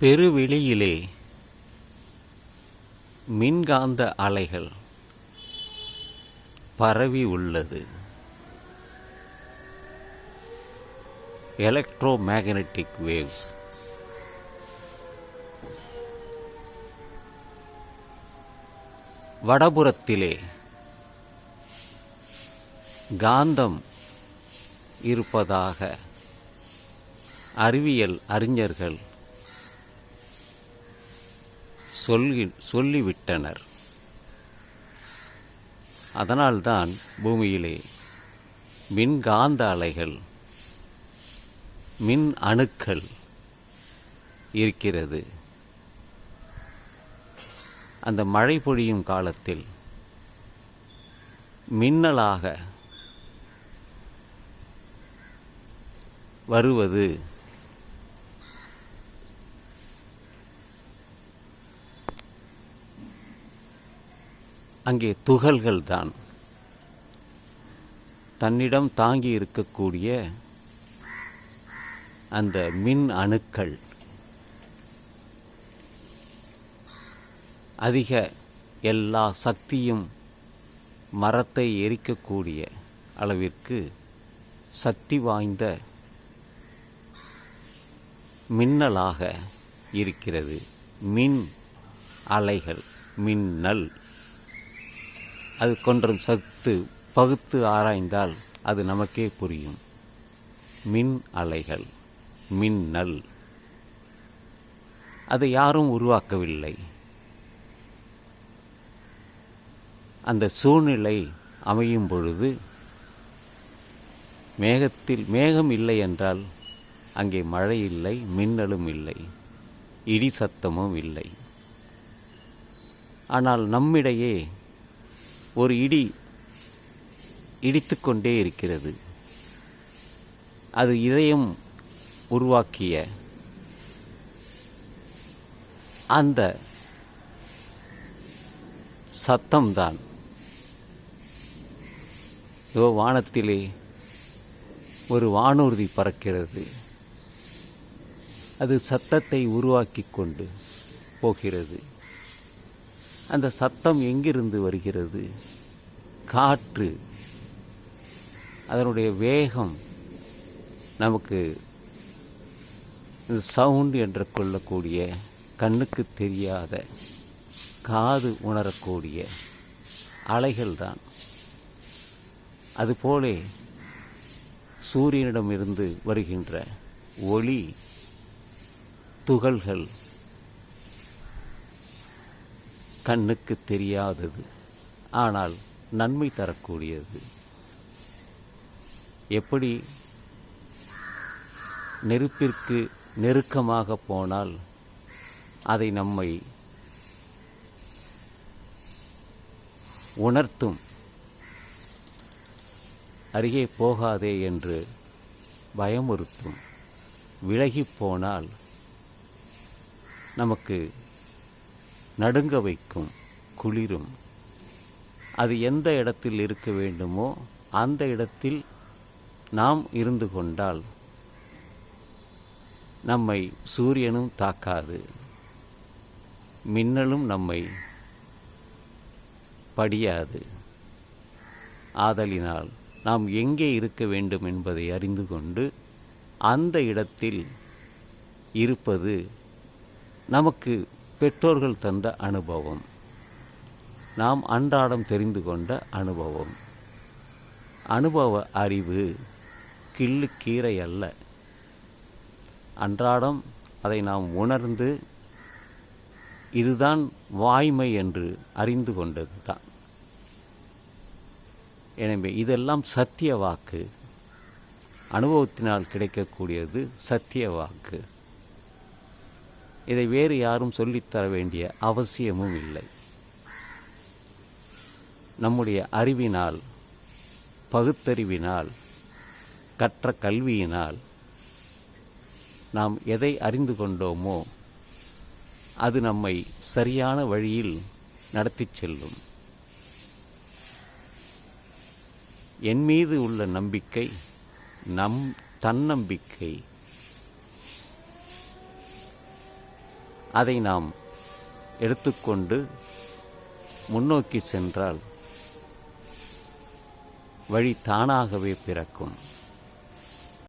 பெருவெளியிலே மின்காந்த அலைகள் பரவி உள்ளது. எலக்ட்ரோ மேக்னெட்டிக் வேவ்ஸ் வடபுறத்திலே காந்தம் இருப்பதாக அறிவியல் அறிஞர்கள் சொல்லி சொல்லிவிட்டனர். அதனால்தான் பூமியிலே மின்காந்த அலைகள் மின் அணுக்கள் இருக்கிறது. அந்த மழை பொழியும் காலத்தில் மின்னலாக வருவது அங்கே துகள்கள் தான் தன்னிடம் தாங்கி இருக்கக்கூடிய அந்த மின் அணுக்கள். அதிக எல்லா சக்தியும் மரத்தை எரிக்கக்கூடிய அளவிற்கு சக்தி வாய்ந்த மின்னலாக இருக்கிறது. மின் அலைகள் மின்னல். அது கொன்றும் சத்து பகுத்து ஆராய்ந்தால் அது நமக்கே புரியும். மின் அலைகள் மின்னல் அதை யாரும் உருவாக்கவில்லை. அந்த சூழ்நிலை அமையும் பொழுது மேகத்தில் மேகம் இல்லை என்றால் அங்கே மழை இல்லை மின்னலும் இல்லை இடி சத்தமும் இல்லை. ஆனால் நம்மிடையே ஒரு இடி இடித்துக்கொண்டே இருக்கிறது. அது இதயம் உருவாக்கிய அந்த சத்தம்தான். இதோ வானத்திலே ஒரு வானூர்தி பறக்கிறது. அது சத்தத்தை உருவாக்கி கொண்டு போகிறது. அந்த சத்தம் எங்கிருந்து வருகிறது? காற்று. அதனுடைய வேகம் நமக்கு சவுண்ட் என்று கொள்ளக்கூடிய கண்ணுக்கு தெரியாத காது உணரக்கூடிய அலைகள்தான் அதுபோலே சூரியனிடமிருந்து வருகின்ற ஒளி துகள்கள் கண்ணுக்கு தெரியாதது. ஆனால் நன்மை தரக்கூடியது. எப்படி நெருப்பிற்கு நெருக்கமாக போனால் அதை நம்மை உணர்த்தும். அருகே போகாதே என்று பயமுறுத்தும். விலகி போனால் நமக்கு நடுங்க வைக்கும் குளிரும். அது எந்த இடத்தில் இருக்க வேண்டுமோ அந்த இடத்தில் நாம் இருந்து கொண்டால் நம்மை சூரியனும் தாக்காது. மின்னலும் நம்மை படியாது. ஆதலினால் நாம் எங்கே இருக்க வேண்டும் என்பதை அறிந்து கொண்டு அந்த இடத்தில் இருப்பது நமக்கு பெற்றோர்கள் தந்த அனுபவம். நாம் அன்றாடம் தெரிந்து கொண்ட அனுபவம். அனுபவ அறிவு கிள்ளு கீரை அல்ல. அன்றாடம் அதை நாம் உணர்ந்து இதுதான் வாய்மை என்று அறிந்து கொண்டது தான். எனவே இதெல்லாம் சத்திய வாக்கு. அனுபவத்தினால் கிடைக்கக்கூடியது சத்திய வாக்கு. இதை வேறு யாரும் சொல்லித்தர வேண்டிய அவசியமும் இல்லை. நம்முடைய அறிவினால் பகுத்தறிவினால் கற்ற கல்வியினால் நாம் எதை அறிந்து கொண்டோமோ அது நம்மை சரியான வழியில் நடத்திச் செல்லும். என் மீது உள்ள நம்பிக்கை நம் தன்னம்பிக்கை அதை நாம் எடுத்துக்கொண்டு முன்னோக்கி சென்றால் வழி தானாகவே பிறக்கும்.